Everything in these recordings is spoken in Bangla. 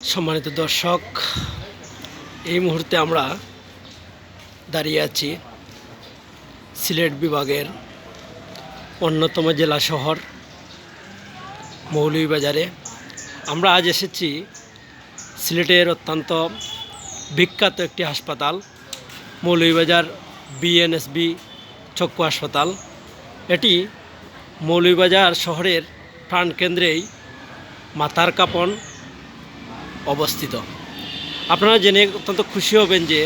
সম্মানিত দর্শক, এই মুহূর্তে আমরা দাঁড়িয়ে আছি সিলেট বিভাগের অন্যতম জেলা শহর মৌলভীবাজারে আমরা আজ এসেছি সিলেটের অত্যন্ত বিখ্যাত একটি হাসপাতাল মৌলভীবাজার বিএনএসবি চক্ষু হাসপাতাল। এটি মৌলভীবাজার শহরের প্রাণকেন্দ্রেই মাথার কাপন অবস্থিত। আপনারা জেনে অত্যন্ত খুশি হবেন যে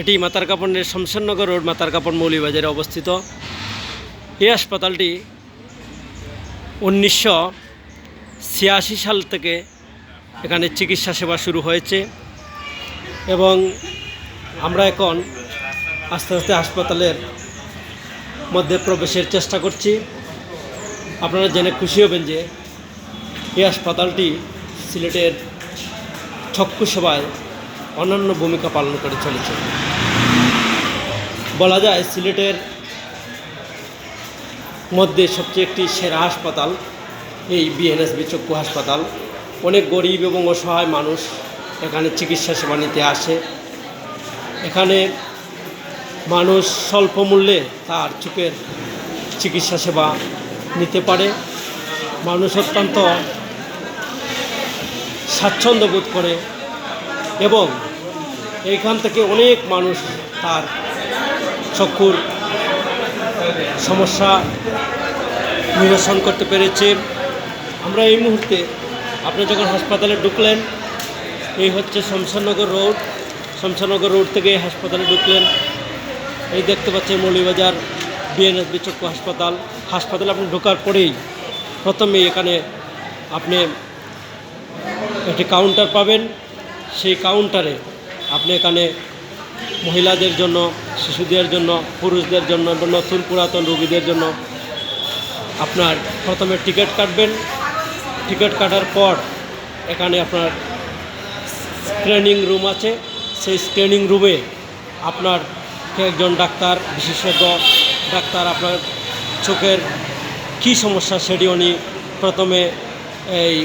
এটি মাতার কাপড়ের শমশেরনগর রোড মাতার কাপড় মৌলিবাজারে অবস্থিত। এই হাসপাতালটি উনিশশো ছিয়াশি সাল থেকে এখানে চিকিৎসা সেবা শুরু হয়েছে এবং আমরা এখন আস্তে আস্তে হাসপাতালের মধ্যে প্রবেশের চেষ্টা করছি। আপনারা জেনে খুশি হবেন যে এই হাসপাতালটি সিলেটের চক্ষু সেবায় অনন্য ভূমিকা পালন করে চলেছে। বলা যায়, সিলেটের মধ্যে সবচেয়ে একটি সেরা হাসপাতাল, এই বিএনএসবি চক্ষু হাসপাতাল। অনেক গরিব এবং অসহায় মানুষ এখানে চিকিৎসা সেবা নিতে আসে। এখানে মানুষ স্বল্প মূল্যে তার চোখের চিকিৎসা সেবা নিতে পারে। মানুষ অত্যন্ত স্বাচ্ছন্দ্য বোধ করে এবং এইখান থেকে অনেক মানুষ তার চক্ষুর সমস্যা নিরসন করতে পেরেছে। আমরা এই মুহূর্তে আপনি যখন হাসপাতালে ঢুকলেন, এই হচ্ছে শমশাননগর রোড। শমশাননগর রোড থেকে এই হাসপাতালে ঢুকলেন। এই দেখতে পাচ্ছেন মৌলিবাজার বিএনএসবি চক্ষু হাসপাতাল। হাসপাতালে আপনি ঢোকার পরেই প্রথমেই এখানে আপনি একটি কাউন্টার পাবেন। সেই কাউন্টারে আপনি এখানে মহিলাদের জন্য, শিশুদের জন্য, পুরুষদের জন্য, নতুন পুরাতন রোগীদের জন্য আপনার প্রথমে টিকিট কাটবেন। টিকিট কাটার পর এখানে আপনার স্ক্রিনিং রুম আছে। সেই স্ক্রিনিং রুমে আপনার একজন ডাক্তার, বিশেষজ্ঞ ডাক্তার আপনার চোখের কী সমস্যা, সেটি উনি প্রথমে এই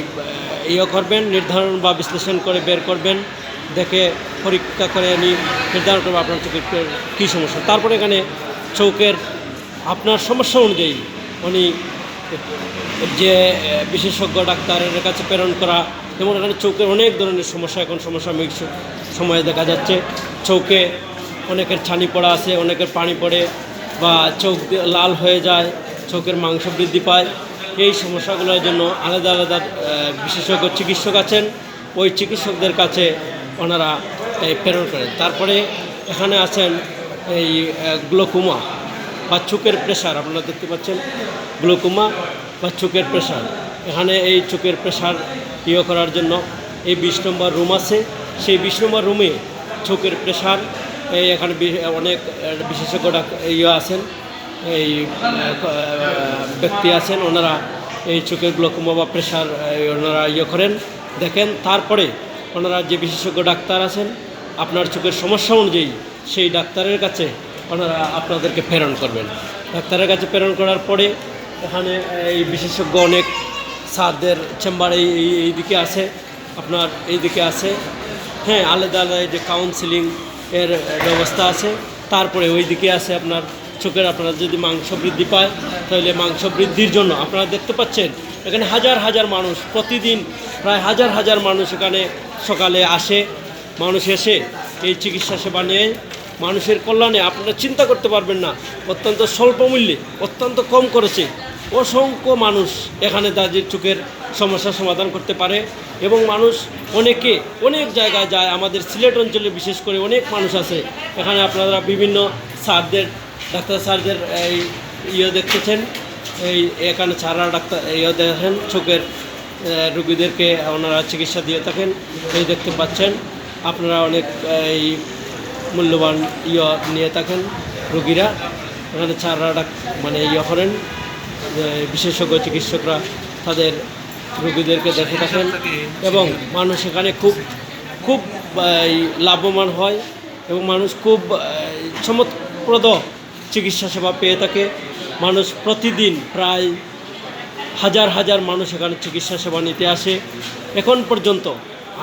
ইয়ে করবেন, নির্ধারণ বা বিশ্লেষণ করে বের করবেন, দেখে পরীক্ষা করে উনি নির্ধারণ করবেন আপনার চোখের কী সমস্যা। তারপরে এখানে চোখের আপনার সমস্যা অনুযায়ী উনি যে বিশেষজ্ঞ ডাক্তারের কাছে প্রেরণ করা, যেমন এখানে চোখের অনেক ধরনের সমস্যা, এখন সমস্যা সময়ে দেখা যাচ্ছে। চোখে অনেকের ছানি পড়া আছে, অনেকের পানি পড়ে বা চোখ লাল হয়ে যায়, চোখের মাংস বৃদ্ধি পায়। এই সমস্যাগুলোর জন্য আলাদা আলাদা বিশেষজ্ঞ চিকিৎসক আছেন। ওই চিকিৎসকদের কাছে ওনারা প্রেরণ করেন। তারপরে এখানে আছেন এই গ্লোকোমা বা চোখের প্রেশার আপনারা দেখতে পাচ্ছেন, গ্লোকোমা বা চোখের প্রেশার এখানে এই চোখের প্রেশার ইয়ে করার জন্য এই বিশ নম্বর রুম আছে। সেই বিশ নম্বর রুমে চোখের প্রেশার এই এখানে অনেক বিশেষজ্ঞ ইয়ে আছেন। এই ব্যক্তি আছেন, ওনারা এই চোখের গ্লোকোমা বা প্রেশার ওনারা ইয়ে করেন। দেখেন, তারপরে ওনারা যে বিশেষজ্ঞ ডাক্তার আছেন, আপনার চোখের সমস্যা অনুযায়ী সেই ডাক্তারের কাছে ওনারা আপনাদেরকে প্রেরণ করবেন। ডাক্তারের কাছে প্রেরণ করার পরে এখানে এই বিশেষজ্ঞ অনেক স্যারদের চেম্বার এই এই দিকে আছে, আপনার এই দিকে আছে। হ্যাঁ আলাদা আলাদা যে কাউন্সিলিং এর ব্যবস্থা আছে, তারপরে ওই দিকে আছে আপনার চোখের আপনারা যদি মাংস বৃদ্ধি পায়, তাহলে মাংস বৃদ্ধির জন্য আপনারা দেখতে পাচ্ছেন, এখানে হাজার হাজার মানুষ প্রতিদিন প্রায় হাজার হাজার মানুষ এখানে সকালে আসে, মানুষ এসে এই চিকিৎসা সেবা নিয়ে মানুষের কল্যাণে আপনারা চিন্তা করতে পারবেন না, অত্যন্ত স্বল্প মূল্যে অত্যন্ত কম করেছে অসংখ্য মানুষ এখানে তাদের চোখের সমস্যার সমাধান করতে পারে এবং মানুষ অনেকে অনেক জায়গায় যায়, আমাদের সিলেট অঞ্চলে বিশেষ করে অনেক মানুষ আছে, এখানে আপনারা বিভিন্ন স্যারদের ডাক্তার স্যারদের এই ইয়ে দেখতেছেন, এই এখানে ছাড়া ডাক্তার ইয়ে দেখেন, চোখের রুগীদেরকে ওনারা চিকিৎসা দিয়ে থাকেন, এই দেখতে পাচ্ছেন। আপনারা অনেক, এই মূল্যবান ইয়ে নিয়ে থাকেন রুগীরা। এখানে ছাড়া মানে ইয়ে করেন বিশেষজ্ঞ চিকিৎসকরা তাদের রুগীদেরকে দেখে থাকেন এবং মানুষ এখানে খুব খুব লাভবান হয় এবং মানুষ খুব চমৎপ্রদ চিকিৎসা সেবা পেয়ে থাকে। মানুষ প্রতিদিন প্রায় হাজার হাজার মানুষ এখানে চিকিৎসা সেবা নিতে আসে। এখন পর্যন্ত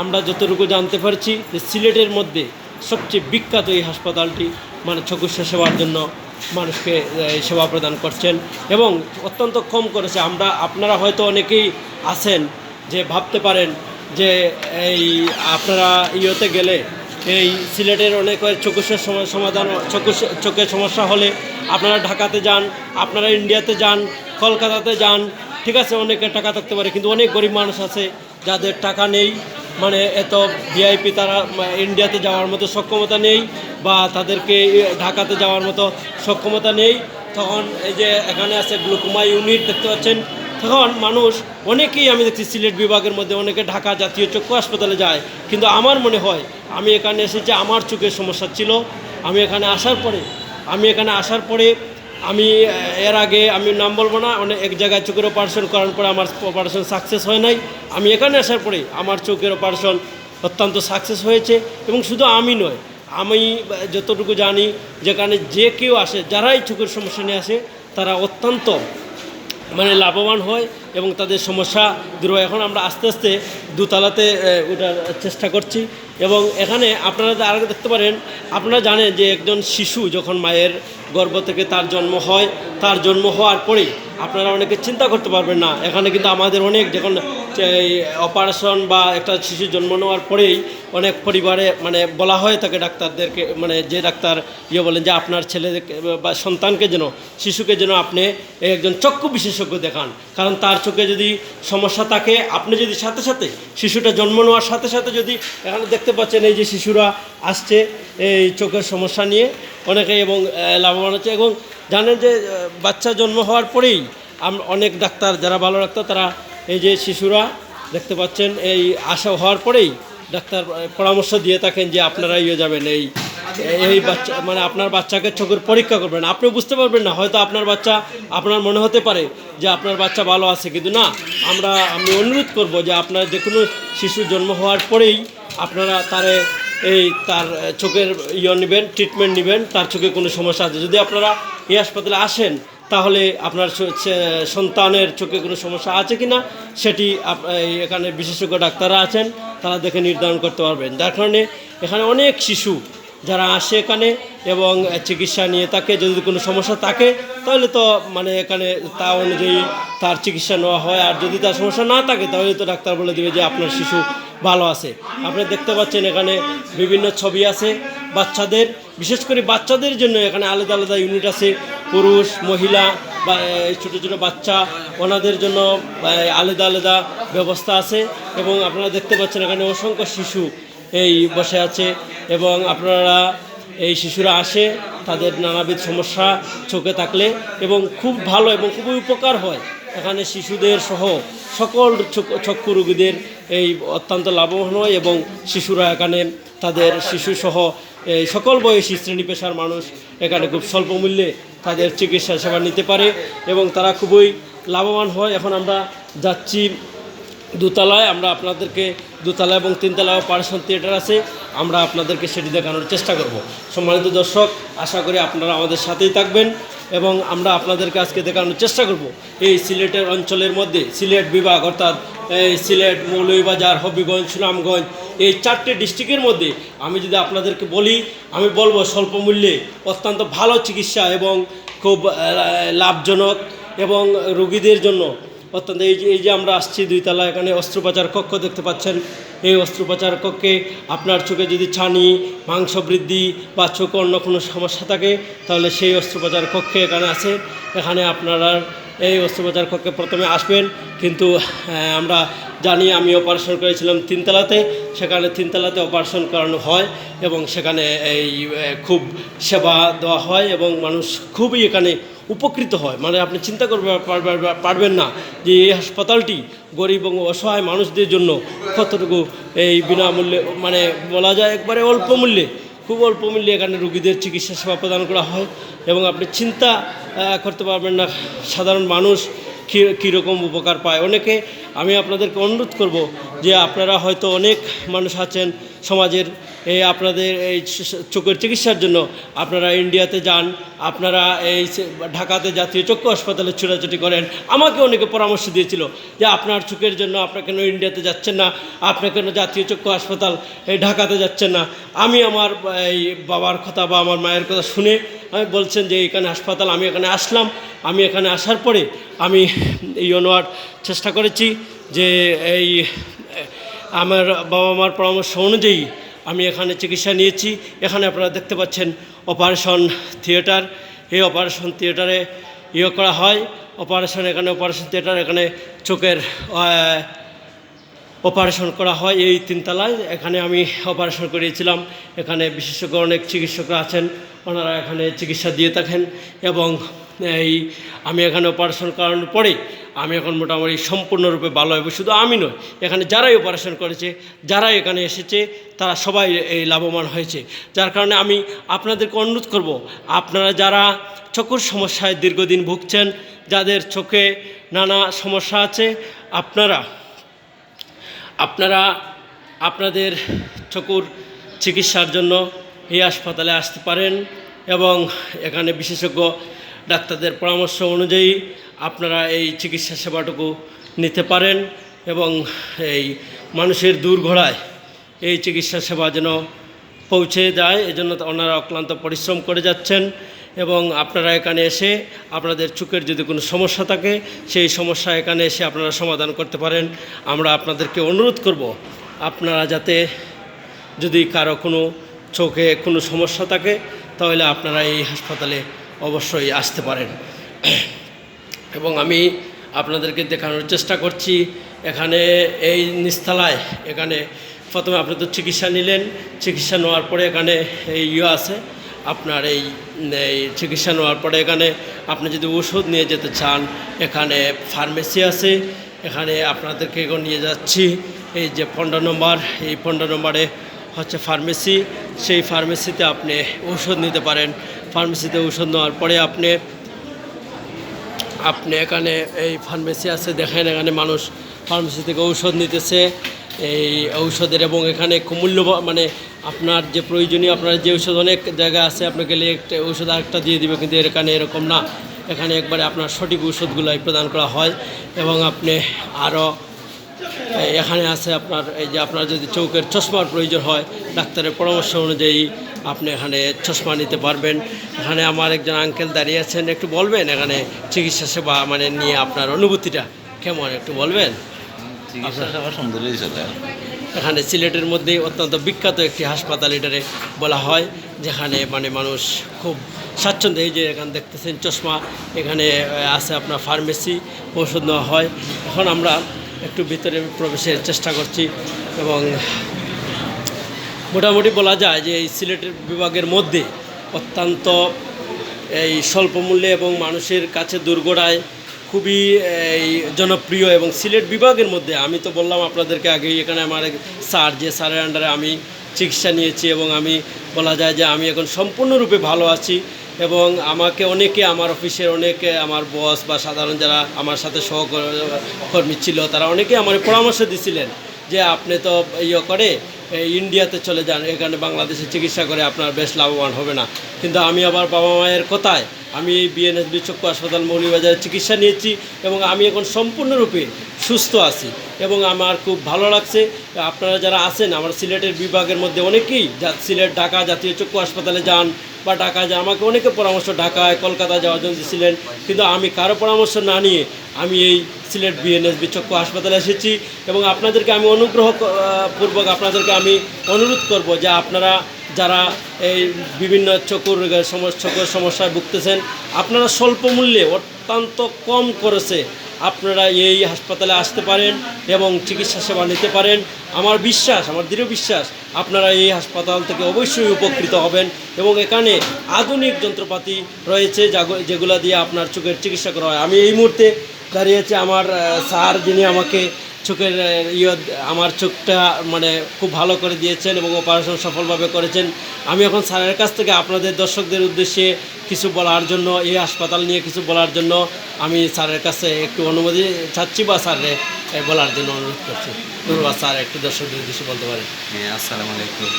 আমরা যতটুকু জানতে পারছি যে সিলেটের মধ্যে সবচেয়ে বিখ্যাত এই হাসপাতালটি মানে চিকিৎসা সেবার জন্য মানুষকে সেবা প্রদান করছেন এবং অত্যন্ত কম করেছে। আমরা, আপনারা হয়তো অনেকেই আছেন যে ভাবতে পারেন যে এই আপনারা ইয়েতে গেলে এই সিলেটের অনেকের সময় সমাধান, চোখের চোখের সমস্যা হলে আপনারা ঢাকাতে যান, আপনারা ইন্ডিয়াতে যান, কলকাতাতে যান, ঠিক আছে, অনেকের টাকা থাকতে পারে, কিন্তু অনেক গরিব মানুষ আছে যাদের টাকা নেই মানে এত ভিআইপি তারা ইন্ডিয়াতে যাওয়ার মতো সক্ষমতা নেই বা তাদেরকে ঢাকাতে যাওয়ার মতো সক্ষমতা নেই। তখন এই যে এখানে আছে গ্লুকোমা ইউনিট, দেখতে পাচ্ছেন? তখন মানুষ, অনেকেই আমি দেখছি সিলেট বিভাগের মধ্যে, অনেকে ঢাকা জাতীয় চক্ষু হাসপাতালে যায়। কিন্তু আমার মনে হয়, আমি এখানে এসেছি, আমার চোখের সমস্যা ছিল। আমি এখানে আসার পরে, আমি এখানে আসার পরে, আমি এর আগে আমি নাম বলব না, অনেক, এক জায়গায় চোখের অপারেশন করার পরে আমার অপারেশন সাকসেস হয় নাই। আমি এখানে আসার পরে আমার চোখের অপারেশন অত্যন্ত সাকসেস হয়েছে এবং শুধু আমি নয়, আমি যতটুকু জানি, যেখানে যে কেউ আসে, যারাই চোখের সমস্যা নিয়ে আসে, তারা অত্যন্ত মানে লাভবান হয় এবং তাদের সমস্যা দূর হয়। এখন আমরা আস্তে আস্তে দুতলাতে ওঠার চেষ্টা করছি। এবং এখানে আপনারা আর দেখতে পারেন, আপনারা জানেন যে একজন শিশু যখন মায়ের গর্ভ থেকে তার জন্ম হয়, তার জন্ম হওয়ার পরেই আপনারা অনেকে চিন্তা করতে পারবেন না। এখানে কিন্তু আমাদের অনেক যখন অপারেশন বা একটা শিশু জন্ম নেওয়ার পরেই অনেক পরিবারে মানে বলা হয় তাকে ডাক্তারদেরকে মানে যে ডাক্তার ইয়ে বলেন যে আপনার ছেলে বা সন্তানকে যেন, শিশুকে যেন আপনি একজন চক্ষু বিশেষজ্ঞ দেখান। কারণ তার চোখে যদি সমস্যা থাকে, আপনি যদি সাথে সাথে শিশুটা জন্ম নেওয়ার সাথে সাথে যদি, এখানে দেখতে পাচ্ছেন এই যে শিশুরা আসছে এই চোখের সমস্যা নিয়ে, অনেকে এবং লাভবান হচ্ছে এবং জানেন যে বাচ্চা জন্ম হওয়ার পরেই আম, অনেক ডাক্তার যারা ভালো ডাক্তার তারা এই যে শিশুরা দেখতে পাচ্ছেন, এই আশা হওয়ার পরেই ডাক্তার পরামর্শ দিয়ে থাকেন যে আপনারা ইয়ে যাবেন, এই এই বাচ্চা মানে আপনার বাচ্চাকে চোখের পরীক্ষা করবেন। আপনি বুঝতে পারবেন না, হয়তো আপনার বাচ্চা, আপনার মনে হতে পারে যে আপনার বাচ্চা ভালো আছে, কিন্তু না, আমরা, আমি অনুরোধ করব যে আপনার যে কোনো শিশু জন্ম হওয়ার পরেই আপনারা তারে এই তার চোখের ইয়ে নেবেন ট্রিটমেন্ট নেবেন, তার চোখে কোনো সমস্যা আছে। যদি আপনারা এই হাসপাতালে আসেন তাহলে আপনার সন্তানের চোখে কোনো সমস্যা আছে কি না সেটি এখানে বিশেষজ্ঞ ডাক্তাররা আছেন, তারা দেখে নির্ধারণ করতে পারবেন। যার কারণে এখানে অনেক শিশু যারা আসে এখানে এবং চিকিৎসা নিয়ে থাকে, যদি কোনো সমস্যা থাকে, তাহলে তো মানে এখানে তা অনুযায়ী তার চিকিৎসা নেওয়া হয়। আর যদি তার সমস্যা না থাকে, তাহলে তো ডাক্তার বলে দেবে যে আপনার শিশু ভালো আছে। আপনি দেখতে পাচ্ছেন এখানে বিভিন্ন ছবি আছে বাচ্চাদের। বিশেষ করে বাচ্চাদের জন্য এখানে আলাদা আলাদা ইউনিট আছে। পুরুষ, মহিলা বা ছোটো ছোটো বাচ্চা, ওনাদের জন্য আলাদা আলাদা ব্যবস্থা আছে এবং আপনারা দেখতে পাচ্ছেন এখানে অসংখ্য শিশু এই বসে আছে এবং আপনারা এই শিশুরা আসে, তাদের নানাবিধ সমস্যা চোখে থাকলে এবং খুব ভালো এবং খুবই উপকার হয়। এখানে শিশুদের সহ সকল চক্ষু- রোগীদের এই অত্যন্ত লাভবান হয় এবং শিশুরা এখানে তাদের শিশুসহ এই সকল বয়সী শ্রেণি পেশার মানুষ এখানে খুব স্বল্প মূল্যে তাদের চিকিৎসা সেবা নিতে পারে এবং তারা খুবই লাভবান হয়। এখন আমরা যাচ্ছি দোতলায়। আমরা আপনাদেরকে দোতলা এবং তিনতলা অপারেশন থিয়েটার আছে। আমরা আপনাদেরকে সেটি দেখানোর চেষ্টা করব। সম্মানিত দর্শক, আশা করি আপনারা আমাদের সাথেই থাকবেন এবং আমরা আপনাদেরকে আজকে দেখানোর চেষ্টা করব। এই সিলেটের অঞ্চলের মধ্যে সিলেট বিভাগ অর্থাৎ সিলেট মৌলভীবাজার, হবিগঞ্জ, সুনামগঞ্জ এই চারটে ডিস্ট্রিক্টের মধ্যে আমি যদি আপনাদেরকে বলি, আমি বলব স্বল্প মূল্যে অত্যন্ত ভালো চিকিৎসা এবং খুব লাভজনক এবং রোগীদের জন্য অত্যন্ত এই যে এই যে আমরা আসছি দুইতলা, এখানে অস্ত্রোপচার কক্ষ দেখতে পাচ্ছেন। এই অস্ত্রোপচার কক্ষে আপনার চোখে যদি ছানি মাংস বৃদ্ধি বা চোখে অন্য কোনো সমস্যা থাকে, তাহলে সেই অস্ত্রোপচার কক্ষে এখানে আছে। এখানে আপনারা এই অস্ত্রোপচার কক্ষে প্রথমে আসবেন। কিন্তু আমরা জানি আমি অপারেশন করেছিলাম তিনতলাতে। সেখানে তিনতলাতে অপারেশন করানো হয় এবং সেখানে এই খুব সেবা দেওয়া হয় এবং মানুষ খুবই এখানে উপকৃত হয়। মানে আপনি চিন্তা করবে, পারবে- পারবেন না যে এই হাসপাতালটি গরিব এবং অসহায় মানুষদের জন্য কতটুকু এই বিনামূল্যে মানে বলা যায় একবারে অল্প মূল্যে খুব অল্প মূল্যে এখানে রুগীদের চিকিৎসা সেবা প্রদান করা হয় এবং আপনি চিন্তা করতে পারবেন না, সাধারণ মানুষ কী, কীরকম উপকার পায়। অনেকে আমি আপনাদেরকে অনুরোধ করব যে আপনারা হয়তো অনেক মানুষ আছেন সমাজের এই আপনাদের এই চোখের চিকিৎসার জন্য আপনারা ইন্ডিয়াতে যান, আপনারা এই ঢাকাতে জাতীয় চক্ষু হাসপাতালে ছোটাছুটি করেন। আমাকে অনেকে পরামর্শ দিয়েছিল যে আপনার চোখের জন্য আপনার কেন ইন্ডিয়াতে যাচ্ছেন না, আপনি কেন জাতীয় চক্ষু হাসপাতাল এই ঢাকাতে যাচ্ছেন না? আমি আমার এই বাবার কথা বা আমার মায়ের কথা শুনে আমি বলছেন যে এখানে হাসপাতাল, আমি এখানে আসলাম। আমি এখানে আসার পরে আমি এই অনুয়ার চেষ্টা করেছি যে এই আমার বাবা মার পরামর্শ অনুযায়ী আমি এখানে চিকিৎসা নিয়েছি। এখানে আপনারা দেখতে পাচ্ছেন অপারেশন থিয়েটার। এই অপারেশন থিয়েটারে ইয়ে করা হয়। অপারেশন এখানে, অপারেশন থিয়েটার এখানে চোখের অপারেশন করা হয় এই তিনতলায়। এখানে আমি অপারেশন করিয়েছিলাম। এখানে বিশেষজ্ঞ অনেক চিকিৎসকরা আছেন। ওনারা এখানে চিকিৎসা দিয়ে থাকেন এবং এই আমি এখানে অপারেশন করানোর পরে আমি এখন মোটামুটি সম্পূর্ণরূপে ভালো হবে শুধু আমি নয় এখানে যারাই অপারেশন করেছে, যারাই এখানে এসেছে, তারা সবাই এই লাভবান হয়েছে। যার কারণে আমি আপনাদেরকে অনুরোধ করব, আপনারা যারা চোখের সমস্যায় দীর্ঘদিন ভুগছেন, যাদের চোখে নানা সমস্যা আছে, আপনারা আপনারা আপনাদের চকুর চিকিৎসার জন্য এই হাসপাতালে আসতে পারেন এবং এখানে বিশেষজ্ঞ ডাক্তারদের পরামর্শ অনুযায়ী আপনারা এই চিকিৎসা সেবাটুকু নিতে পারেন এবং এই মানুষের দুর্ঘড়ায় এই চিকিৎসা সেবা যেন পৌঁছে যায় এজন্য ওনারা অক্লান্ত পরিশ্রম করে যাচ্ছেন এবং আপনারা এখানে এসে আপনাদের চোখের যদি কোনো সমস্যা থাকে, সেই সমস্যা এখানে এসে আপনারা সমাধান করতে পারেন। আমরা আপনাদেরকে অনুরোধ করব, আপনারা যাতে যদি কারও কোনো চোখে কোনো সমস্যা থাকে, তাহলে আপনারা এই হাসপাতালে অবশ্যই আসতে পারেন। এবং আমি আপনাদেরকে দেখানোর চেষ্টা করছি। এখানে এই নিস্তালায়, এখানে প্রথমে আপনি তো চিকিৎসা নিলেন। চিকিৎসা নেওয়ার পরে এখানে এই ইয়ে আছে। আপনার এই চিকিৎসা নেওয়ার পরে এখানে আপনি যদি ওষুধ নিয়ে যেতে চান, এখানে ফার্মেসি আছে। এখানে আপনাদেরকে এখন নিয়ে যাচ্ছি। এই যে পনেরো নম্বর, এই পনেরো নম্বরে হচ্ছে ফার্মেসি। সেই ফার্মেসিতে আপনি ওষুধ নিতে পারেন। ফার্মেসিতে ওষুধ নেওয়ার পরে আপনি আপনি এখানে এই ফার্মেসি আছে, দেখেন এখানে মানুষ ফার্মেসি থেকে ঔষধ নিতেছে। এই ঔষধের এবং এখানে মূল্য মানে আপনার যে প্রয়োজনীয়, আপনার যে ঔষধ অনেক জায়গা আছে, আপনাকে একটা ঔষধ আরেকটা দিয়ে দিবে, কিন্তু এখানে এরকম না। এখানে একবারে আপনার সঠিক ঔষধগুলোই প্রদান করা হয় এবং আপনি আরও এখানে আছে আপনার এই যে আপনার যদি চৌকের চশমার প্রয়োজন হয় ডাক্তারের পরামর্শ অনুযায়ী আপনি এখানে চশমা নিতে পারবেন। এখানে আমার একজন আঙ্কেল দাঁড়িয়ে আছেন একটু বলবেন এখানে চিকিৎসা সেবা মানে নিয়ে আপনার অনুভূতিটা কেমন একটু বলবেন? এখানে সিলেটের মধ্যেই অত্যন্ত বিখ্যাত একটি হাসপাতাল এটারে বলা হয় যেখানে মানে মানুষ খুব স্বাচ্ছন্দ্য এই যে এখানে দেখতেছেন চশমা। এখানে আছে আপনার ফার্মেসি ওষুধ নেওয়া হয়। এখন আমরা একটু ভিতরে প্রবেশের চেষ্টা করছি এবং মোটামুটি বলা যায় যে এই সিলেটের বিভাগের মধ্যে অত্যন্ত এই স্বল্প মূল্যে এবং মানুষের কাছে দুর্গড়ায় খুবই এই জনপ্রিয় এবং সিলেট বিভাগের মধ্যে, আমি তো বললাম আপনাদেরকে আগেই, এখানে আমার স্যার, যে স্যারের আন্ডারে আমি চিকিৎসা নিয়েছি এবং আমি বলা যায় যে আমি এখন সম্পূর্ণরূপে ভালো আছি। এবং আমাকে অনেকে, আমার অফিসের অনেকে, আমার বস বা সাধারণ যারা আমার সাথে সহকর্মী ছিল, তারা অনেকে আমার পরামর্শ দিছিলেন যে আপনি তো ইয়ে করে ইন্ডিয়াতে চলে যান, এখানে বাংলাদেশে চিকিৎসা করে আপনার বেশ লাভবান হবে না। কিন্তু আমি আবার বাবা মায়ের কথায়, আমি বিএনএসবি চক্ষু হাসপাতাল মৌলিবাজারে চিকিৎসা নিয়েছি এবং আমি এখন সম্পূর্ণরূপে সুস্থ আছি এবং আমার খুব ভালো লাগছে। আপনারা যারা আছেন, আমার সিলেটের বিভাগের মধ্যে অনেকেই যা সিলেট, ঢাকা জাতীয় চক্ষু হাসপাতালে যান বা ঢাকায় যায়। আমাকে অনেকে পরামর্শ ঢাকায়, কলকাতা যাওয়ার জন্য দিয়েছিলেন। কিন্তু আমি কারও পরামর্শ না নিয়ে আমি এই সিলেট বিএনএসবি চক্ষু হাসপাতালে এসেছি এবং আপনাদেরকে আমি অনুগ্রহ পূর্বক আপনাদেরকে আমি অনুরোধ করব যে আপনারা যারা এই বিভিন্ন চকুর সমস্যা সমস্যায় ভুগতেছেন, আপনারা স্বল্প মূল্যে অত্যন্ত কম করেছে আপনারা এই হাসপাতালে আসতে পারেন এবং চিকিৎসা সেবা নিতে পারেন। আমার বিশ্বাস, আমার দৃঢ় বিশ্বাস, আপনারা এই হাসপাতাল থেকে অবশ্যই উপকৃত হবেন এবং এখানে আধুনিক যন্ত্রপাতি রয়েছে যাগো- যেগুলো দিয়ে আপনার চোখের চিকিৎসা করা হয়। আমি এই মুহূর্তে দাঁড়িয়েছি আমার স্যার যিনি আমাকে চোখের ইয়ে আমার চোখটা মানে খুব ভালো করে দিয়েছেন এবং অপারেশন সফলভাবে করেছেন। আমি এখন স্যারের কাছ থেকে আপনাদের দর্শকদের উদ্দেশ্যে কিছু বলার জন্য, এই হাসপাতাল নিয়ে কিছু বলার জন্য আমি স্যারের কাছে একটু অনুমতি চাচ্ছি বা স্যারে বলার জন্য অনুরোধ করছি। ধন্যবাদ স্যার, একটু দর্শকদের উদ্দেশ্যে বলতে পারেন। হ্যাঁ আসসালামু আলাইকুম।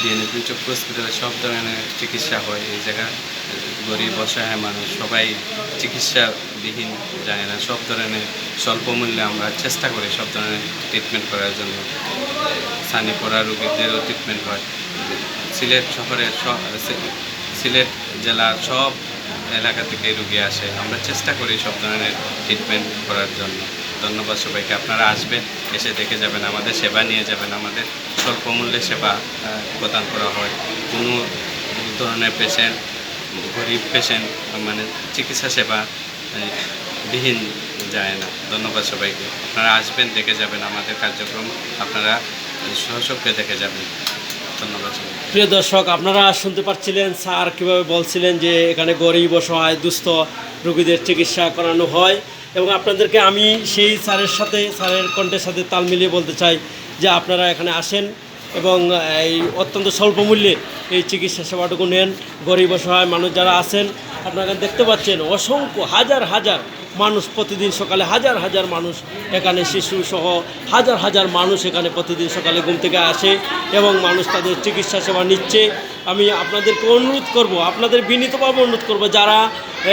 বিএনপি চক্ষু হসপিটালে সব ধরনের চিকিৎসা হয় এই জায়গায়। গরিব, অসহায় মানুষ, সবাই চিকিৎসাবিহীন যায় না। সব ধরনের স্বল্প মূল্যে আমরা চেষ্টা করি সব ধরনের ট্রিটমেন্ট করার জন্য। সানি পড়া রোগীদেরও ট্রিটমেন্ট হয়। সিলেট শহরের সিলেট জেলার সব এলাকা থেকে রুগী আসে। আমরা চেষ্টা করি সব ধরনের ট্রিটমেন্ট করার জন্য। ধন্যবাদ সবাইকে। আপনারা আসবেন, এসে দেখে যাবেন আমাদের সেবা, নিয়ে যাবেন আমাদের। স্বল্প মূল্যে সেবা প্রদান করা হয়। কোনো ধরনের পেশেন্ট গরিব পেশেন্ট মানে চিকিৎসা সেবা বিহীন যায় না। ধন্যবাদ সবাইকে। আপনারা আসবেন, দেখে যাবেন আমাদের কার্যক্রম। আপনারা সহসভ্যে দেখে যাবেন। ধন্যবাদ প্রিয় দর্শক, আপনারা শুনতে পাচ্ছিলেন, স্যার কীভাবে বলছিলেন যে এখানে গরিব, অসহায়, দুস্থ রোগীদের চিকিৎসা করানো হয়। এবং আপনাদেরকে আমি সেই স্যারের সাথে, স্যারের কণ্ঠের সাথে তাল মিলিয়ে বলতে চাই যে আপনারা এখানে আসেন এবং এই অত্যন্ত স্বল্প মূল্যে এই চিকিৎসা সেবাটুকু নেন। গরিব অসহায় মানুষ যারা আছেন, আপনারা দেখতে পাচ্ছেন অসংখ্য, হাজার হাজার মানুষ প্রতিদিন সকালে হাজার হাজার মানুষ এখানে শিশু সহ হাজার হাজার মানুষ এখানে প্রতিদিন সকালে ঘুম থেকে আসে এবং মানুষ তাদের চিকিৎসা সেবা নিচ্ছে। আমি আপনাদেরকে অনুরোধ করব, আপনাদের বিনীতভাবে অনুরোধ করব, যারা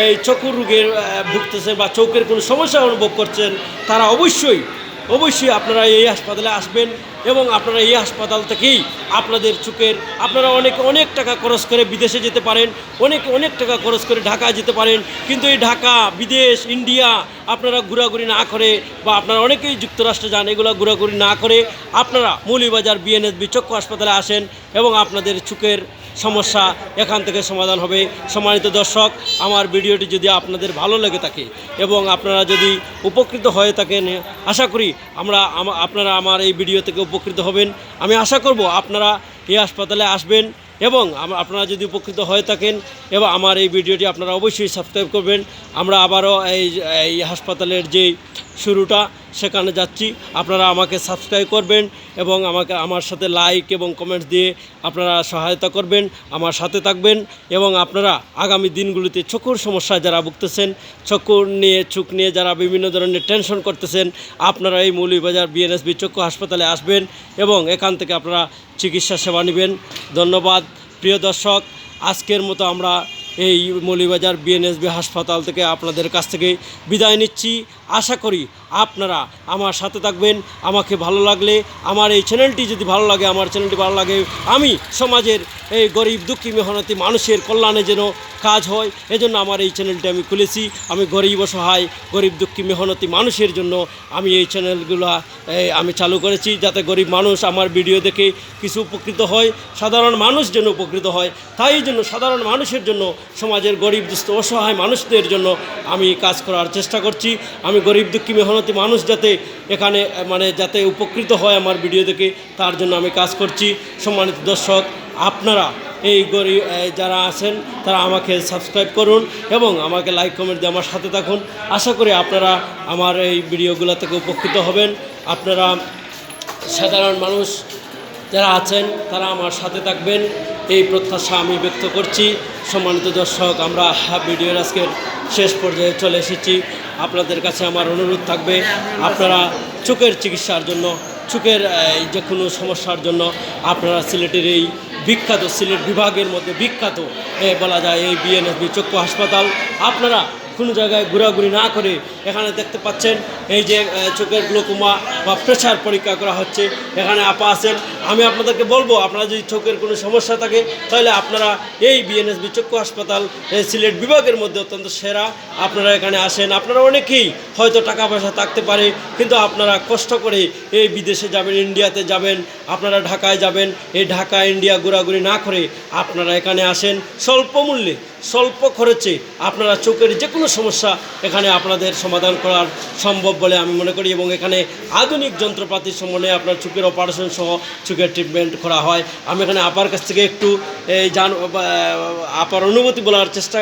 এই চকুর রোগের ভুগতেছে ভুগতেছেন বা চোখের কোনো সমস্যা অনুভব করছেন, তারা অবশ্যই অবশ্যই আপনারা এই হাসপাতালে আসবেন এবং আপনারা এই হাসপাতাল থেকেই আপনাদের চোখের, আপনারা অনেক অনেক টাকা খরচ করে বিদেশে যেতে পারেন, অনেক অনেক টাকা খরচ করে ঢাকা যেতে পারেন। কিন্তু এই ঢাকা, বিদেশ, ইন্ডিয়া আপনারা ঘোরাঘুরি না করে বা আপনারা অনেকেই যুক্তরাষ্ট্রে যান, এগুলো ঘোরাঘুরি না করে আপনারা মৌলিবাজার বিএনএসবি চক্ষু হাসপাতালে আসেন এবং আপনাদের চোখের সমস্যা এখান থেকে সমাধান হবে। সম্মানিত দর্শক, আমার ভিডিওটি যদি আপনাদের ভালো লেগে থাকে এবং আপনারা যদি উপকৃত হয়ে থাকেন, আশা করি আমরা আমা- আপনারা আমার এই ভিডিও থেকে উপকৃত হবেন। আমি আশা করব আপনারা এই হাসপাতালে আসবেন এবং আপনারা যদি উপকৃত হয়ে থাকেন এবং আমার এই ভিডিওটি আপনারা অবশ্যই সাবস্ক্রাইব করবেন। আমরা আবারও এই এই হাসপাতালের যে শুরুটা সেখানে যাচ্ছি। আপনারা আমাকে সাবস্ক্রাইব করবেন এবং আমাকে, আমার সাথে লাইক এবং কমেন্টস দিয়ে আপনারা সহায়তা করবেন, আমার সাথে থাকবেন এবং আপনারা আগামী দিনগুলিতে চোখের সমস্যায় যারা ভুগতেছেন চক্ষুর নিয়ে চোখ নিয়ে যারা বিভিন্ন ধরনের টেনশন করতেছেন, আপনারা এই মৌলিবাজার বিএনএসবি চক্ষু হাসপাতালে আসবেন এবং এখান থেকে আপনারা চিকিৎসা সেবা নেবেন। ধন্যবাদ। প্রিয় দর্শক, আজকের মতো আমরা এই মৌলিবাজার বিএনএসবি হাসপাতাল থেকে আপনাদের কাছ থেকে বিদায় নিচ্ছি। আশা করি আপনারা আমার সাথে থাকবেন। আমাকে ভালো লাগলে, আমার এই চ্যানেলটি যদি ভালো লাগে, আমার চ্যানেলটি ভালো লাগে, আমি সমাজের এই গরিব দুঃখী মেহনতি মানুষের কল্যাণে যেন কাজ হয়, এজন্য আমার এই চ্যানেলটি আমি খুলেছি। আমি গরিব, অসহায়, গরিব দুঃখী মেহনতি মানুষের জন্য আমি এই চ্যানেলগুলো আমি চালু করেছি যাতে গরিব মানুষ আমার ভিডিও দেখে কিছু উপকৃত হয়, সাধারণ মানুষ যেন উপকৃত হয়। তাই জন্য সাধারণ মানুষের জন্য, সমাজের গরিব, দুস্থ, অসহায় মানুষদের জন্য আমি কাজ করার চেষ্টা করছি। আমি গরিব দুঃখী মেহনতি মানুষ যাতে এখানে মানে যাতে উপকৃত হয় আমার ভিডিও দেখে, তার জন্য আমি কাজ করছি। সম্মানিত দর্শক, আপনারা এই গরিব যারা আছেন, তারা আমাকে সাবস্ক্রাইব করুন এবং আমাকে লাইক কমেন্ট দিয়ে আমার সাথে থাকুন। আশা করি আপনারা আমার এই ভিডিওগুলো থেকে উপকৃত হবেন। আপনারা সাধারণ মানুষ যারা আছেন, তারা আমার সাথে থাকবেন। এই প্রত্যাশা আমি ব্যক্ত করছি। সম্মানিত দর্শক, আমরা ভিডিওর আজকের শেষ পর্যায়ে চলে এসেছি। আপনাদের কাছে আমার অনুরোধ থাকবে, আপনারা চোখের চিকিৎসার জন্য, চোখের যে কোনো সমস্যার জন্য আপনারা সিলেটের এই বিখ্যাত সিলেট বিভাগের মধ্যে বিখ্যাত বলা যায় এই বিএনএসবি চক্ষু হাসপাতাল। আপনারা কোনো জায়গায় ঘোরাঘুরি না করে এখানে দেখতে পাচ্ছেন এই যে চোখের গ্লোকোমা বা প্রেশার পরীক্ষা করা হচ্ছে। এখানে আপা আছেন। আমি আপনাদেরকে বলব, আপনারা যদি চোখের কোনো সমস্যা থাকে, তাহলে আপনারা এই বিএনএসবি চক্ষু হাসপাতাল সিলেট বিভাগের মধ্যে অত্যন্ত সেরা। আপনারা এখানে আসেন। আপনারা অনেকেই হয়তো টাকা পয়সা থাকতে পারে, কিন্তু আপনারা কষ্ট করে এই বিদেশে যাবেন, ইন্ডিয়াতে যাবেন, আপনারা ঢাকায় যাবেন। এই ঢাকা, ইন্ডিয়া ঘোরাঘুরি না করে আপনারা এখানে আসেন। স্বল্প মূল্যে স্বল্প খরচে আপনারা চোখের যে কোনো সমস্যা এখানে আপনাদের সমাধান করার সম্ভব বলে আমি মনে করি এবং এখানে আধুনিক যন্ত্রপাতির সম্বন্ধে আপনার চোখের অপারেশন সহ চোখের ট্রিটমেন্ট করা হয়। আমি এখানে আপার কাছ থেকে একটু, এই জান আপার অনুভূতি বলার চেষ্টা,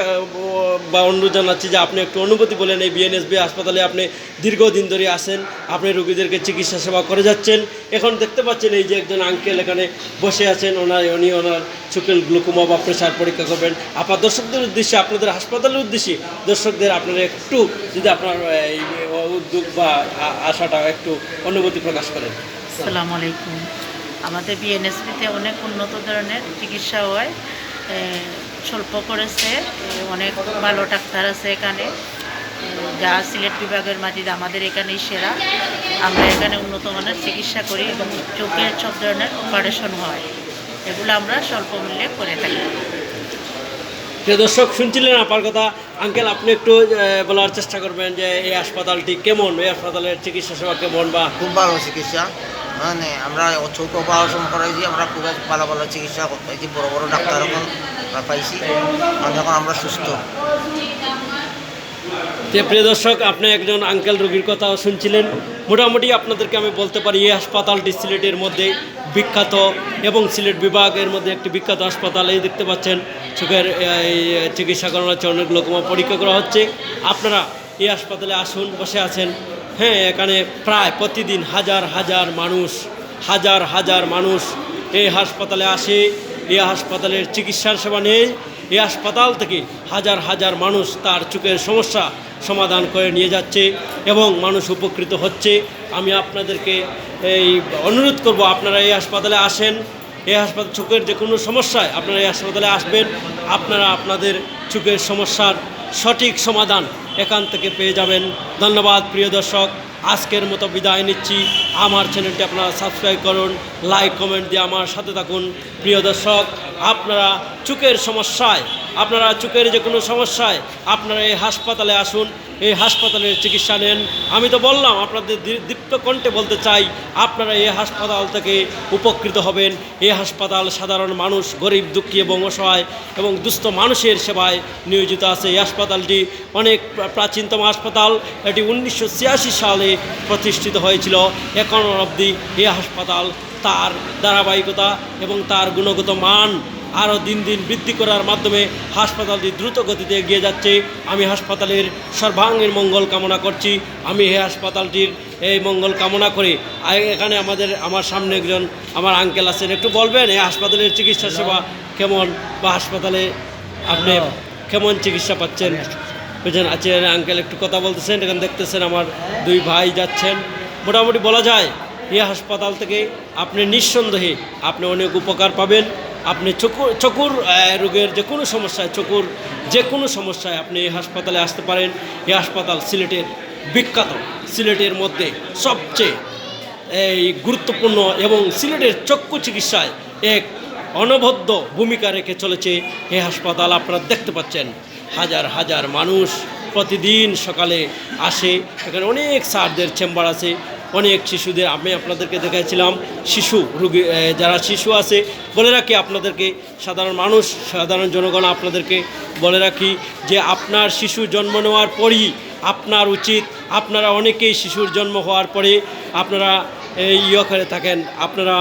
বা অনুরোধ জানাচ্ছি যে আপনি একটু অনুভূতি বলেন। এই বিএনএসবি হাসপাতালে আপনি দীর্ঘদিন ধরে আসেন আপনি রোগীদেরকে চিকিৎসা সেবা করে যাচ্ছেন। এখন দেখতে পাচ্ছেন এই যে একজন আঙ্কেল এখানে বসে আছেন। ওনার উনি ওনার চোখের গ্লুকোমা বা প্রেশার পরীক্ষা করবেন। আপনার দর্শকদের উদ্দেশ্যে, আপনাদের হাসপাতালের উদ্দেশ্যে, দর্শকদের আপনারা একটু যদি আপনার, এই উদ্যোগ বা আশাটা একটু অনুভূতি প্রকাশ করেন। আসসালামু আলাইকুম। আমাদের বিএনএসপিতে অনেক উন্নত ধরনের চিকিৎসা হয়। স্বল্প করেছে অনেক ভালো ডাক্তার আছে এখানে। যা সিলেট বিভাগের মাটিতে আমাদের এখানেই সেরা। আমরা এখানে উন্নত মানের চিকিৎসা করি এবং চোখের সব ধরনের অপারেশন হয়। এগুলো আমরা স্বল্প মূল্যে করে থাকি। দর্শক, শুনছিলেন আপনার কথা। আঙ্কেল, আপনি একটু বলার চেষ্টা করবেন যে এই হাসপাতালটি কেমন? এই হাসপাতালের চিকিৎসা সেবা কেমন বা? খুব ভালো চিকিৎসা। মানে আমরা অচৌক অপারেশন করাইছি, আমরা খুব ভালো ভালো চিকিৎসা পাইছি বড় বড় ডাক্তার এখন পাইছি। মানে আমরা সুস্থ। যে প্রিয় দর্শক, আপনি একজন আঙ্কেল রোগীর কথাও শুনছিলেন। মোটামুটি আপনাদেরকে আমি বলতে পারি, এই হাসপাতালটি সিলেটের মধ্যে বিখ্যাত এবং সিলেট বিভাগের মধ্যে একটি বিখ্যাত হাসপাতাল। এই দেখতে পাচ্ছেন, চোখের চিকিৎসা করানো হচ্ছে অনেক লোকমা পরীক্ষা করা হচ্ছে। আপনারা এই হাসপাতালে আসুন, বসে আছেন। হ্যাঁ এখানে প্রায় প্রতিদিন হাজার হাজার মানুষ, হাজার হাজার মানুষ এই হাসপাতালে আসে। এই হাসপাতালের চিকিৎসার সেবা নেই এই হাসপাতাল থেকে হাজার হাজার মানুষ তার চোখের সমস্যা সমাধান করে নিয়ে যাচ্ছে এবং মানুষ উপকৃত হচ্ছে। আমি আপনাদেরকে এই অনুরোধ করব, আপনারা এই হাসপাতালে আসেন। এই হাসপাতাল, চোখের যে কোনো সমস্যায় আপনারা এই হাসপাতালে আসবেন। আপনারা আপনাদের চোখের সমস্যার সঠিক সমাধান এখান থেকে পেয়ে যাবেন। ধন্যবাদ, প্রিয় দর্শক। আজকের মতো বিদায় নিচ্ছি। আমার চ্যানেলটি আপনারা সাবস্ক্রাইব করুন লাইক কমেন্ট দিয়ে আমার সাথে থাকুন। প্রিয় দর্শক, আপনারা চোখের সমস্যায়, আপনারা চোখের যে কোনো সমস্যায়, আপনারা এই হাসপাতালে আসুন, এই হাসপাতালের চিকিৎসা নেন। আমি তো বললাম, আপনাদের দীপ্ত কণ্ঠে বলতে চাই, আপনারা এই হাসপাতাল থেকে উপকৃত হবেন। এই হাসপাতাল সাধারণ মানুষ, গরিব, দুঃখী এবং অসহায় এবং দুস্থ মানুষের সেবায় নিয়োজিত আছে এই হাসপাতালটি। অনেক প্রাচীনতম হাসপাতাল, এটি উনিশশো ছিয়াশি সালে প্রতিষ্ঠিত হয়েছিল। এখন অবধি এই হাসপাতাল তার ধারাবাহিকতা এবং তার গুণগত মান আরও দিন দিন বৃদ্ধি করার মাধ্যমে হাসপাতালটি দ্রুত গতিতে এগিয়ে যাচ্ছে। আমি হাসপাতালের সর্বাঙ্গীন মঙ্গল কামনা করছি। আমি এই হাসপাতালটির এই মঙ্গল কামনা করি এখানে আমাদের আমার সামনে একজন আমার আঙ্কেল আছেন। একটু বলবেন এই হাসপাতালের চিকিৎসা সেবা কেমন? বা হাসপাতালে আপনি কেমন চিকিৎসা পাচ্ছেন? বুঝছেন আছেন আঙ্কেল একটু কথা বলতেছেন, এখানে দেখতেছেন আমার দুই ভাই যাচ্ছেন। মোটামুটি বলা যায় এই হাসপাতাল থেকে আপনি নিঃসন্দেহে আপনি অনেক উপকার পাবেন। আপনি চকুর চকুর রোগের যে কোনো সমস্যায়, চকুর যে কোনো সমস্যায় আপনি এই হাসপাতালে আসতে পারেন। এই হাসপাতাল সিলেটের বিখ্যাত, সিলেটের মধ্যে সবচেয়ে, এই গুরুত্বপূর্ণ এবং সিলেটের চক্ষু চিকিৎসায় এক অনবদ্য ভূমিকা রেখে চলেছে এই হাসপাতাল। আপনারা দেখতে পাচ্ছেন। হাজার হাজার মানুষ প্রতিদিন সকালে আসে। এখানে অনেক স্যারদের চেম্বার আছে, অনেক শিশুদের, আমি আপনাদেরকে দেখাচ্ছিলাম শিশু রুগী যারা শিশু আছে, বলে রাখি আপনাদেরকে, সাধারণ মানুষ, সাধারণ জনগণ, আপনাদেরকে বলে রাখি যে আপনার শিশু জন্ম নেওয়ার পরই আপনার উচিত, আপনারা অনেকেই শিশুর জন্ম হওয়ার পরে আপনারা ইয়ে করে থাকেন, আপনারা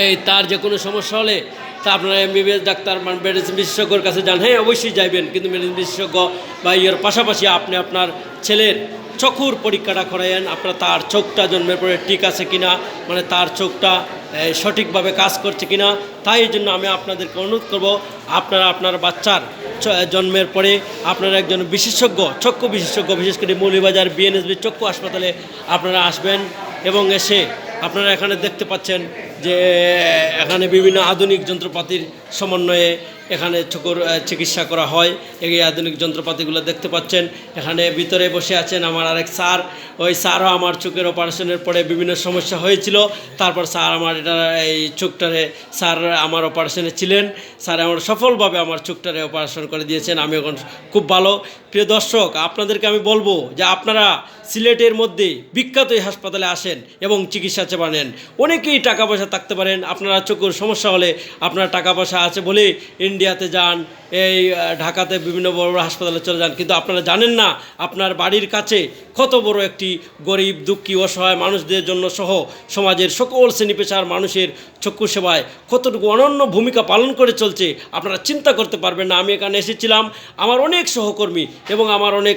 এই তার যে কোনো সমস্যা হলে তা আপনারা এমবিবিএস ডাক্তার মানে মেডিসিন বিশেষজ্ঞর কাছে যান। হ্যাঁ অবশ্যই যাইবেন। কিন্তু মেডিসিন বিশেষজ্ঞ বা ইয়ের পাশাপাশি আপনি আপনার ছেলের চোখুর পরীক্ষাটা করাইন আপনার তার চোখটা জন্মের পরে ঠিক আছে কিনা মানে তার চোখটা সঠিকভাবে কাজ করছে কিনা, তাই জন্য আমি আপনাদেরকে অনুরোধ করব, আপনারা আপনার বাচ্চার জন্মের পরে আপনারা একজন বিশেষজ্ঞ, চক্ষু বিশেষজ্ঞ, বিশেষ করে মৌলিবাজার বিএনএসবি চক্ষু হাসপাতালে আপনারা আসবেন এবং এসে আপনারা এখানে দেখতে পাচ্ছেন যে এখানে বিভিন্ন আধুনিক যন্ত্রপাতির সমন্বয়ে এখানে আহ, চিকিৎসা করা হয়। এই আধুনিক যন্ত্রপাতিগুলো দেখতে পাচ্ছেন। এখানে ভিতরে বসে আছেন আমার আরেক স্যার। ওই স্যারও আমার চোখের অপারেশনের পরে বিভিন্ন সমস্যা হয়েছিল। তারপর স্যার আমার এটা এই চোখটারে স্যার আমার অপারেশনে ছিলেন। স্যার আমার সফলভাবে আমার চোখটারে অপারেশন করে দিয়েছেন। আমি এখন খুব ভালো। প্রিয় দর্শক আপনাদেরকে আমি বলব যে আপনারা সিলেটের মধ্যে বিখ্যাত এই হাসপাতালে আসেন এবং চিকিৎসা সেবা নেন অনেকেই টাকা পয়সা থাকতে পারেন। আপনারা চোখের সমস্যা হলে আপনার টাকা পয়সা আছে বলে ইন্ডিয়াতে যান, এই ঢাকাতে বিভিন্ন বড় বড় হাসপাতালে চলে যান, কিন্তু আপনারা জানেন না, আপনার বাড়ির কাছে কত বড় একটি গরিব, দুঃখী, অসহায় মানুষদের জন্য সহ সমাজের সকল শ্রেণি পেশার মানুষের চক্ষু সেবায় কতটুকু অনন্য ভূমিকা পালন করে চলছে, আপনারা চিন্তা করতে পারবেন না। আমি এখানে এসেছিলাম, আমার অনেক সহকর্মী এবং আমার অনেক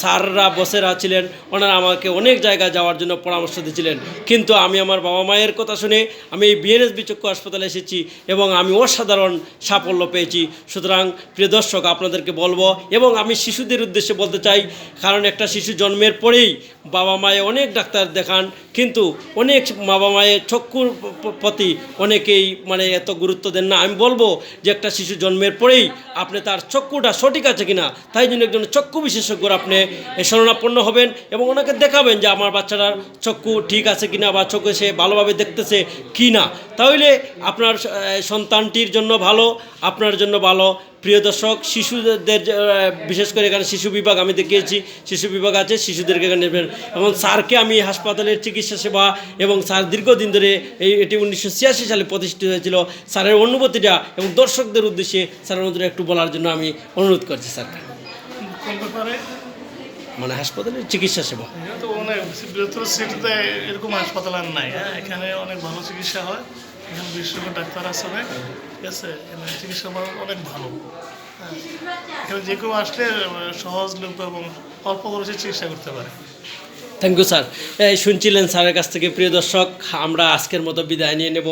স্যাররা, বসেরা ছিলেন, ওনারা আমাকে অনেক জায়গায় যাওয়ার জন্য পরামর্শ দিয়েছিলেন। কিন্তু আমি আমার বাবা মায়ের কথা শুনে আমি বিএনএসবি চক্ষু হাসপাতালে এসেছি এবং আমি অসাধারণ সাফল্য পেয়েছি। সুতরাং প্রিয় দর্শক, আপনাদেরকে বলব এবং আমি শিশুদের উদ্দেশ্যে বলতে চাই, কারণ একটা শিশু জন্মের পরেই বাবা মায়ে অনেক ডাক্তার দেখান, কিন্তু অনেক বাবা মায়ের চক্ষুর প্রতি অনেকেই মানে এত গুরুত্ব দেন না। আমি বলব যে একটা শিশু জন্মের পরেই আপনি তার চক্ষুটা সঠিক আছে কিনা, তাই জন্য একজন চক্ষু বিশেষজ্ঞর আপনি শরণাপন্ন হবেন এবং ওনাকে দেখাবেন যে আমার বাচ্চাটার চক্ষু ঠিক আছে কিনা বা চোখে সে ভালোভাবে দেখতেছে কি না তাহলে আপনার সন্তানটির জন্য ভালো আপনার জন্য ভালো। প্রিয় দর্শক, শিশুদের বিশেষ করে এখানে শিশু বিভাগ, আমি দেখিয়েছি, শিশু বিভাগ আছে, শিশুদেরকে এখানে নেবেন। এবং স্যারকে আমি হাসপাতালের চিকিৎসা সেবা এবং স্যার দীর্ঘদিন ধরে এই, এটি উনিশশো ছিয়াশি সালে প্রতিষ্ঠিত হয়েছিল। স্যারের অনুভূতিটা এবং দর্শকদের উদ্দেশ্যে স্যারের অনুযায়ী একটু বলার জন্য আমি অনুরোধ করছি স্যারকে। মানে হাসপাতালের চিকিৎসা সেবা। অনেক, বৃহত্তর সিটিতে এরকম হাসপাতাল আর নাই হ্যাঁ? এখানে অনেক ভালো চিকিৎসা হয়। এখানে বিশেষজ্ঞ ডাক্তার আছে অনেক ঠিক আছে? এখানে চিকিৎসা করা অনেক ভালো। হ্যাঁ। এখানে যে কেউ আসলে সহজলভ্য এবং অল্প খরচে চিকিৎসা করতে পারে। থ্যাংক ইউ স্যার এই শুনছিলেন স্যারের কাছ থেকে, প্রিয় দর্শক, আমরা আজকের মতো বিদায় নিয়ে নেব।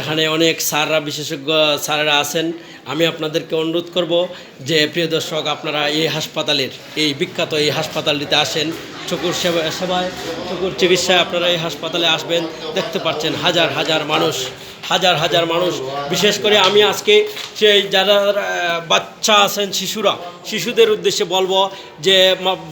এখানে অনেক স্যাররা, বিশেষজ্ঞ স্যারেরা আছেন। আমি আপনাদেরকে অনুরোধ করব যে, প্রিয় দর্শক, আপনারা এই হাসপাতালের, এই বিখ্যাত এই হাসপাতালটিতে আসেন। চকুর সেবা, সেবায়, চকুর চিকিৎসায় আপনারা এই হাসপাতালে আসবেন। দেখতে পাচ্ছেন হাজার হাজার মানুষ হাজার হাজার মানুষ, বিশেষ করে আমি আজকে সেই যারা বাচ্চা আছেন শিশুরা, শিশুদের উদ্দেশ্যে বলব যে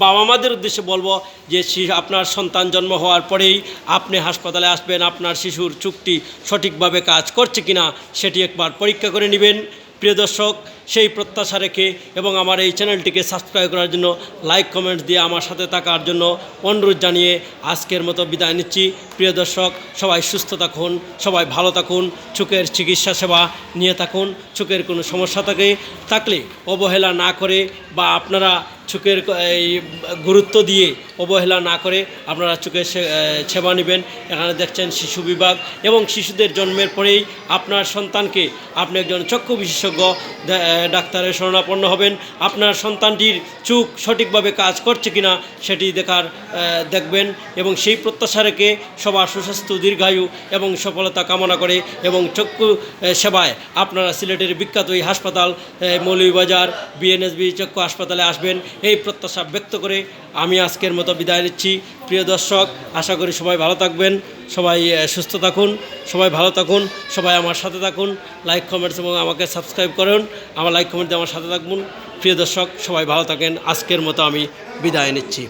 বাবা মাদের উদ্দেশ্যে বলব যে আপনার সন্তান জন্ম হওয়ার পরেই আপনি হাসপাতালে আসবেন, আপনার শিশুর চুক্তি সঠিকভাবে কাজ করছে কিনা, সেটি একবার পরীক্ষা করে নেবেন। প্রিয় দর্শক সেই প্রত্যাশা রেখে এবং আমার এই চ্যানেলটিকে সাবস্ক্রাইব করার জন্য লাইক কমেন্ট দিয়ে আমার সাথে থাকার জন্য অনুরোধ জানিয়ে আজকের মতো বিদায় নিচ্ছি। প্রিয় দর্শক, সবাই সুস্থ থাকুন, সবাই ভালো থাকুন, চোখের চিকিৎসা সেবা নিয়ে থাকুন, চোখের কোনো সমস্যা থাকে, থাকলে অবহেলা না করে বা আপনারা চোখের এই গুরুত্ব দিয়ে অবহেলা না করে আপনারা চোখের সেবা নেবেন। এখানে দেখছেন শিশু বিভাগ এবং শিশুদের জন্মের পরেই আপনার সন্তানকে আপনি একজন চক্ষু বিশেষজ্ঞ ডাক্তারের শরণাপন্ন হবেন। আপনার সন্তানটির চোখ সঠিকভাবে কাজ করছে কিনা সেটি দেখার দেখবেন এবং সেই প্রত্যাশা রেখে সবার সুস্বাস্থ্য, দীর্ঘায়ু এবং সফলতা কামনা করে এবং চক্ষু সেবায় আপনারা সিলেটের বিখ্যাত এই হাসপাতাল মৌলভীবাজার, বিএনএসবি চক্ষু হাসপাতালে আসবেন। এই প্রত্যাশা ব্যক্ত করে আমি আজকের মতো বিদায় নিচ্ছি। প্রিয় দর্শক, আশা করি সবাই ভালো থাকবেন, সবাই সুস্থ থাকুন, সবাই ভালো থাকুন, সবাই আমার সাথে থাকুন লাইক কমেন্টস এবং আমাকে সাবস্ক্রাইব করুন, আমার লাইক কমেন্টস আমার সাথে থাকুন। প্রিয় দর্শক, সবাই ভালো থাকেন, আজকের মতো আমি বিদায় নিচ্ছি।